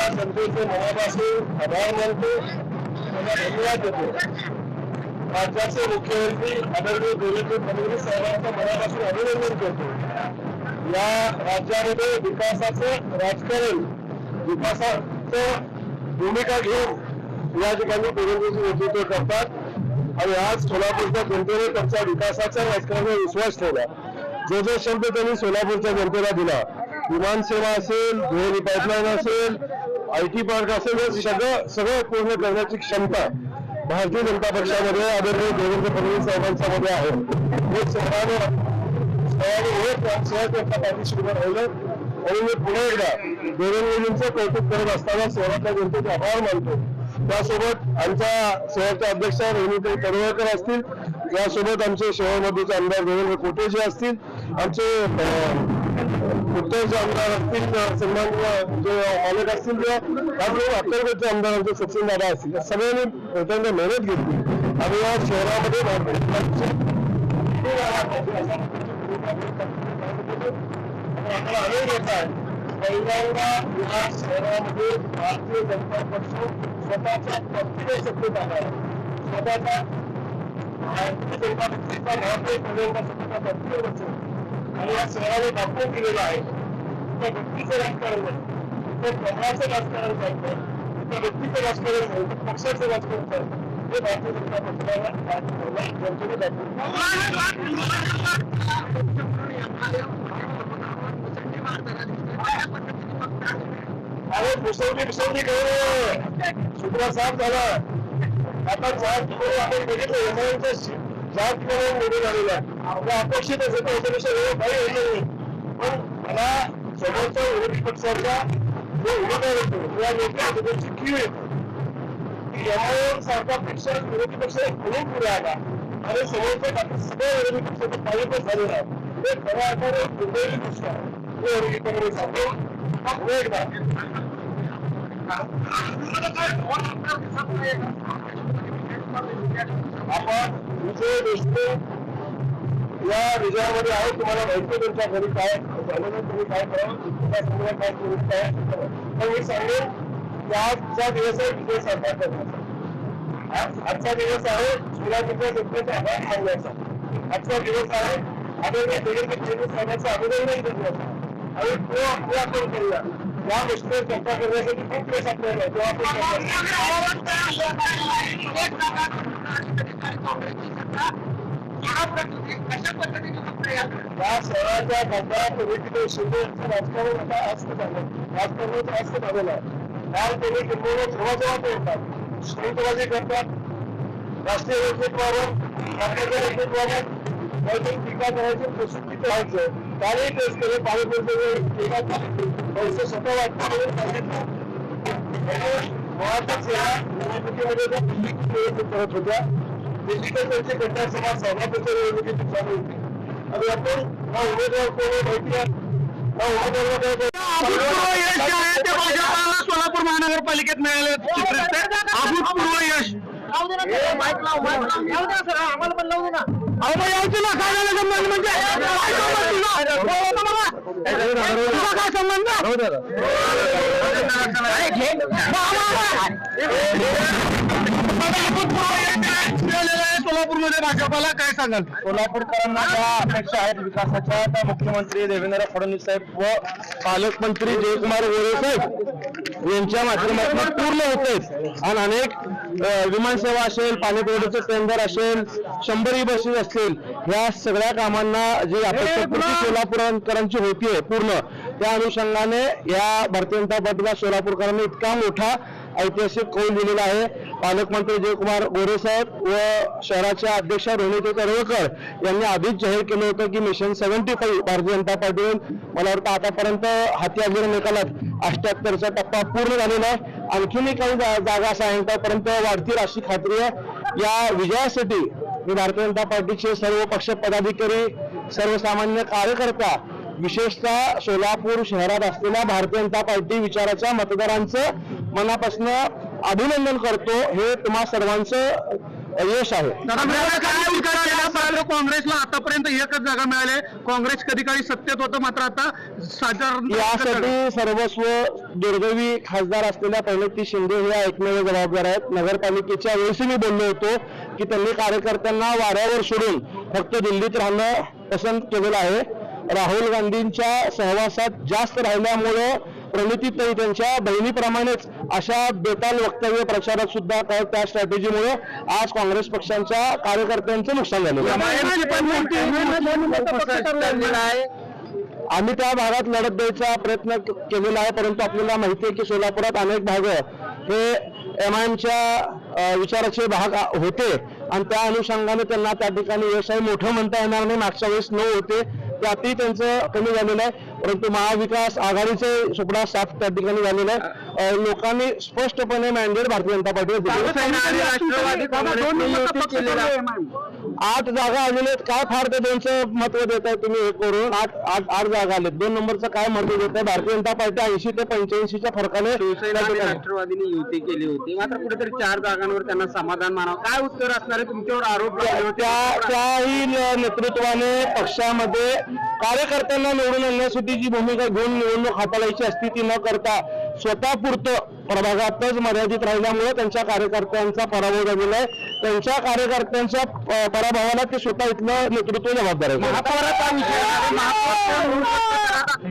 या जनतेचे मनापासून आभार मानतो त्यांना धन्यवाद देतो. राज्याचे मुख्यमंत्री आदरणीय देवेंद्र फडणवीस साहेबांचं मनापासून अभिनंदन करतो. या राज्यामध्ये विकासाचं राजकारण विकासाचं भूमिका घेऊन या ठिकाणी देवेंद्रजी नेतृत्व करतात. आणि आज सोलापूरच्या जनतेने त्यांच्या विकासाच्या राजकारणावर विश्वास ठेवला. जो जो शब्द त्यांनी सोलापूरच्या जनतेला दिला विमानसेवा असेल दुहेरी पाईपलाईन असेल आय टी पार्क असेल सगळं सगळं पूर्ण करण्याची क्षमता भारतीय जनता पक्षामध्ये आदरणीय देवेंद्र फडणवीस साहेबांच्यामध्ये आहे. हे पाठीशी उभं राहिलं. आणि मी पुन्हा एकदा देवेंद्रजींचं कौतुक करत असताना शहरातल्या जनतेचे आभार मानतो. त्यासोबत आमच्या शहराच्या अध्यक्ष रेणुताई तडवळकर असतील. यासोबत आमचे शहरमध्येचे आमदार देवेंद्र कोटेजी असतील. आमचे अं, आमदार असतील सन्मान जे मालक असतील किंवा त्याचबरोबर अत्तरगडचे आमदार आमचे सचिन दादा असतील या सगळ्यांनी त्यांना मेहनत घेतली. आणि या शहरामध्ये भारतीय या शहरामध्ये भारतीय जनता पक्ष स्वतःच्या पक्षीने सत्तेत आला आहे भारतीय जनता पक्षाचा भारतीय पक्षीय आणि या शहराने दाखवून दिलेलं आहे त्या व्यक्तीचं राजकारण नाही त्या प्रमाणाचं राजकारण करतं त्या व्यक्तीचं राजकारण नाही तर पक्षाचं राजकारण करतं हे भारतीय जनता पक्षाला जनतेने दाखवलं अरे मुसवणी मुसवणी करू सुद्रा साफ झाला. आता जात किलो आपण बघितलं एमआयचा जात किलो निवडून आलेला आपल्या अपेक्षित असेल तर याच्यापेक्षा वेळ काही होत नाही. पण मला समोरच्या विरोधी पक्षाचा जो उमेदवार येतो या नेत्याची कीव येतो एमआयएम सारखा पेक्षा विरोधी पक्ष खूप पुढे आला. आणि समोरच्या बाकी सगळ्या विरोधी पक्षाचे पाहिजे झालेलं आहे. ते खऱ्या अर्थाने दुर्दैवी गोष्ट आहे. हे वर्गीकरण सांगतो. पुढे एकदा. आपण विजय देशमुख या विजयामध्ये आहोत. तुम्हाला माहिती तुमच्या घरी काय झालेलं तुम्ही काय करावं तुमच्यासमोर काय करू काय पण मी सांगेन की आजचा दिवस आहे विजय साजरा करण्याचा. आज आजचा दिवस आहे सुरुवातीच्या जनतेचा आभार मानण्याचा आजचा दिवस आहे आदरणीय देवेंद्र फडणवीस साहेबांचं अभिनंदन करण्याचा आणि तो आपले आपण करूया. या गोष्टीवर चर्चा करण्यासाठी खूप वेळ आपल्याला. तो आपण या शहराच्या खासदार पद्धतीने शिंदे राजकारण आता अस्थ झालं. राजकारणाचं अस्थ झालेलं आहे. काल त्यांनी किंबहुना जेव्हा जेव्हा ते येतात श्रीमंतबाजी करतात राष्ट्रीय नेतृत्वावर आपल्याच्या नेतृत्वावर काहीतरी टीका करायची प्रसिद्धी करायचं कालही तेच केले. पालकमंत्री टीका पैसे स्वतः वाटतं सांगितलं. मुळातच या निवडणुकीमध्ये त्या दिल्ली करत होत्या. दिल्लीकडे त्यांची घटना समाज सभापती निवडणुकीची चालू होती. आणि आपण हा उमेदवार कोण आहे माहिती आहे हा उमेदवार अभूतपूर्व यश सोलापूर महानगरपालिकेत मिळालं चित्र दिसतंय. अभूतपूर्व यश अहो यायचं ना काय झालं संबंध म्हणजे काय संबंध तुझा? हो, हो, काय अभूतपूर्व यश सोलापूरमध्ये भाजपाला काय सांगाल? सोलापूरकरांना ज्या अपेक्षा आहेत विकासाच्या त्या मुख्यमंत्री देवेंद्र फडणवीस साहेब व पालकमंत्री जयकुमार गोरे साहेब यांच्या माध्यमातून पूर्ण होते आणि अनेक विमानसेवा असेल पाणी पुरवठ्याचं टेंडर असेल शंभरी बसेस असतील या सगळ्या कामांना जी अपेक्षा सोलापूरकरांची होतीये पूर्ण. त्या अनुषंगाने या भारतीय जनता पार्टीला सोलापूरकरांनी इतका मोठा ऐतिहासिक कौल दिलेला आहे. पालकमंत्री जयकुमार गोरे साहेब व शहराच्या अध्यक्ष रोहिणी तळवकर यांनी आधीच जाहीर केलं होतं की mission seventy five Bharatiya Janata पार्टीकडून मला वाटतं आतापर्यंत हाती आलेल्या निकालात अठ्याहत्तरचा टप्पा पूर्ण झालेला आहे. आणखीनही काही जागा सायंकाळपर्यंत वाढतील अशी खात्री आहे. या विजयासाठी मी भारतीय जनता पार्टीचे सर्व पक्ष पदाधिकारी सर्वसामान्य कार्यकर्ता विशेषतः सोलापूर शहरात असलेल्या भारतीय जनता पार्टी विचाराच्या मतदारांचं मनापासून अभिनंदन करतो. हे तुम्हा सर्वांचं यश आहे. काँग्रेसला आतापर्यंत एकच जागा मिळाली. काँग्रेस कधी काळी सत्तेत होतं मात्र आता साधारण यासाठी सर्वस्व दुर्दैवी खासदार असलेल्या परिणिती शिंदे हे एकमेव जबाबदार आहेत. नगरपालिकेच्या वेळेस मी बोललो होतो की त्यांनी कार्यकर्त्यांना वाऱ्यावर सोडून फक्त दिल्लीत राहणं पसंत केलेलं आहे. राहुल गांधींच्या सहवासात जास्त राहिल्यामुळं प्रणितीताई त्यांच्या बहिणीप्रमाणेच अशा बेताल वक्तव्य प्रचारात सुद्धा काय त्या स्ट्रॅटेजीमुळे आज काँग्रेस पक्षांच्या कार्यकर्त्यांचं नुकसान झालेलं आहे. आम्ही त्या भागात लढत द्यायचा प्रयत्न के- केलेला आहे परंतु आपल्याला माहिती आहे की सोलापुरात अनेक भाग हे एम आय विचाराचे भाग होते. आणि त्या अनुषंगाने त्यांना त्या ठिकाणी यश आहे मोठं म्हणता येणार नाही. मागच्या वेळेस नऊ होते. त्यातही त्यांचं कमी झालेलं आहे. परंतु महाविकास आघाडीचे सुपडा साफ त्या ठिकाणी झालेलं आहे. लोकांनी स्पष्टपणे मॅन्डेट भारतीय जनता पार्टीला आठ जागा आलेल्या आहेत. काय फार ते दोनचं महत्त्व देत आहे तुम्ही हे करून? आठ आठ आठ जागा आलेत. दोन नंबरचं काय महत्त्व देत आहे? भारतीय जनता पार्टी ऐंशी ते पंच्याऐंशीच्या फरकाने राष्ट्रवादीने युती केली होती. मात्र कुठेतरी चार जागांवर त्यांना समाधान मानावं. काय उत्तर असणार आहे? तुमच्यावर आरोप त्याही नेतृत्वाने पक्षामध्ये कार्यकर्त्यांना निवडून आणण्यासाठी जी भूमिका घेऊन निवडणूक हाताळायची असती ती न करता स्वतःपुरतं प्रभागातच मर्यादित राहिल्यामुळे त्यांच्या कार्यकर्त्यांचा पराभव झालेला आहे. त्यांच्या कार्यकर्त्यांच्या पराभवाला ते स्वतः इथलं नेतृत्व जबाबदार आहे.